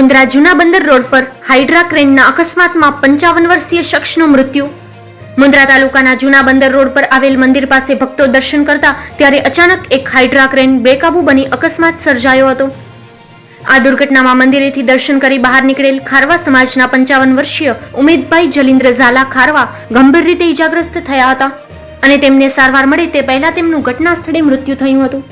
મુન્દ્રા જૂના બંદર રોડ પર હાઇડ્રા ક્રેનના અકસ્માતમાં પંચાવન વર્ષીય શખ્સનું મૃત્યુ. મુન્દ્રા તાલુકાના જૂના બંદર રોડ પર આવેલ મંદિર પાસે ભક્તો દર્શન કરતા ત્યારે અચાનક એક હાઇડ્રા ક્રેન બેકાબુ બની અકસ્માત સર્જાયો હતો. આ દુર્ઘટનામાં મંદિરેથી દર્શન કરી બહાર નીકળેલ ખારવા સમાજના પંચાવન વર્ષીય ઉમેદભાઈ જલિન્દ્ર ઝાલા ખારવા ગંભીર રીતે ઇજાગ્રસ્ત થયા હતા અને તેમને સારવાર મળે તે પહેલા તેમનું ઘટના સ્થળે મૃત્યુ થયું હતું.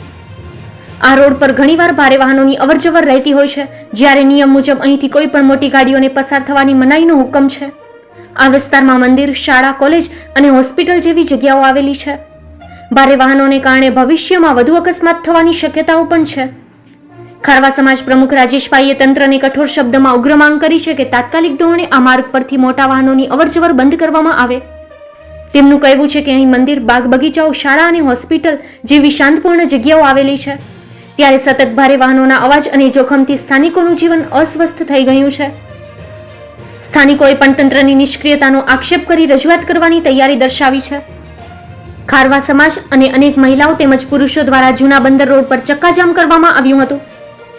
આ રોડ પર ઘણીવાર ભારે વાહનોની અવરજવર રહેતી હોય છે, જ્યારે નિયમ મુજબ અહીંથી કોઈ પણ મોટી ગાડીઓને પસાર થવાની મનાઈનો હુકમ છે. આ વિસ્તારમાં મંદિર, શાળા, કોલેજ અને હોસ્પિટલ જેવી જગ્યાઓ આવેલી છે. ભારે વાહનોને કારણે ભવિષ્યમાં વધુ અકસ્માત થવાની શક્યતાઓ પણ છે. ખારવા સમાજ પ્રમુખ રાજેશભાઈએ તંત્રને કઠોર શબ્દમાં ઉગ્ર માંગ કરી છે કે તાત્કાલિક ધોરણે આ માર્ગ પરથી મોટા વાહનોની અવરજવર બંધ કરવામાં આવે. તેમનું કહેવું છે કે અહીં મંદિર, બાગ બગીચાઓ, શાળા અને હોસ્પિટલ જેવી શાંતપૂર્ણ જગ્યાઓ આવેલી છે. ત્યારે સતત ભારે વાહનોના અવાજ અને જોખમથી સ્થાનિકોનું જીવન અસ્વસ્થ થઈ ગયું છે. સ્થાનિકોએ પણ તંત્રની નિષ્ક્રિયતાનો આક્ષેપ કરી રજૂઆત કરવાની તૈયારી દર્શાવી છે. ખારવા સમાજ અને અનેક મહિલાઓ તેમજ પુરુષો દ્વારા જૂના બંદર રોડ પર ચક્કાજામ કરવામાં આવ્યું હતું.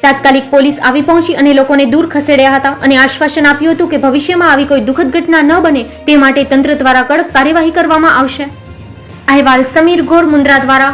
તાત્કાલિક પોલીસ આવી પહોંચી અને લોકોને દૂર ખસેડ્યા હતા અને આશ્વાસન આપ્યું હતું કે ભવિષ્યમાં આવી કોઈ દુઃખદ ઘટના ન બને તે માટે તંત્ર દ્વારા કડક કાર્યવાહી કરવામાં આવશે. અહેવાલ સમીર ગોર મુન્દ્રા દ્વારા